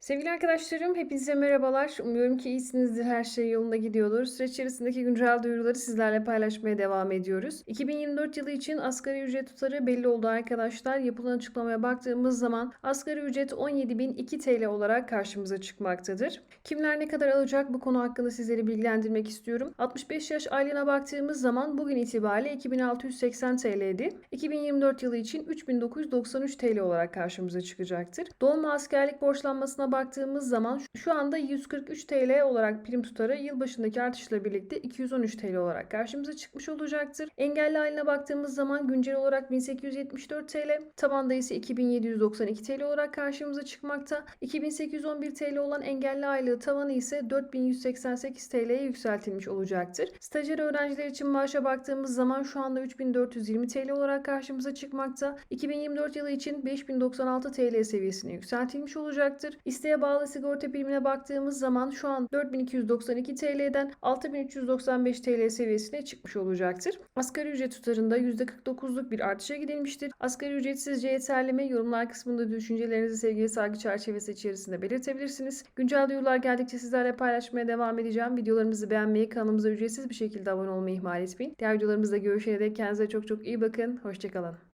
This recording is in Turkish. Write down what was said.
Sevgili arkadaşlarım, hepinize merhabalar. Umuyorum ki iyisinizdir, her şey yolunda gidiyordur. Süreç içerisindeki güncel duyuruları sizlerle paylaşmaya devam ediyoruz. 2024 yılı için asgari ücret tutarı belli oldu arkadaşlar. Yapılan açıklamaya baktığımız zaman asgari ücret 17.002 TL olarak karşımıza çıkmaktadır. Kimler ne kadar alacak bu konu hakkında sizleri bilgilendirmek istiyorum. 65 yaş aylığına baktığımız zaman bugün itibariyle 2680 TL'di. 2024 yılı için 3993 TL olarak karşımıza çıkacaktır. Doğum askerlik borçlanmasına baktığımız zaman şu anda 143 TL olarak prim tutarı yılbaşındaki artışla birlikte 213 TL olarak karşımıza çıkmış olacaktır. Engelli haline baktığımız zaman güncel olarak 1874 TL, tabanda ise 2792 TL olarak karşımıza çıkmakta. 2811 TL olan engelli aylığı tavanı ise 4188 TL'ye yükseltilmiş olacaktır. Stajyer öğrenciler için maaşa baktığımız zaman şu anda 3420 TL olarak karşımıza çıkmakta. 2024 yılı için 5096 TL seviyesine yükseltilmiş olacaktır. İsteğe bağlı sigorta primine baktığımız zaman şu an 4292 TL'den 6395 TL seviyesine çıkmış olacaktır. Asgari ücret tutarında %49'luk bir artışa gidilmiştir. Asgari ücret sizce yeterli mi? Yorumlar kısmında düşüncelerinizi sevgili saygı çerçevesi içerisinde belirtebilirsiniz. Güncel duyurular geldikçe sizlerle paylaşmaya devam edeceğim. Videolarımızı beğenmeyi, kanalımıza ücretsiz bir şekilde abone olmayı ihmal etmeyin. Diğer videolarımızda görüşene dek kendinize çok çok iyi bakın. Hoşçakalın.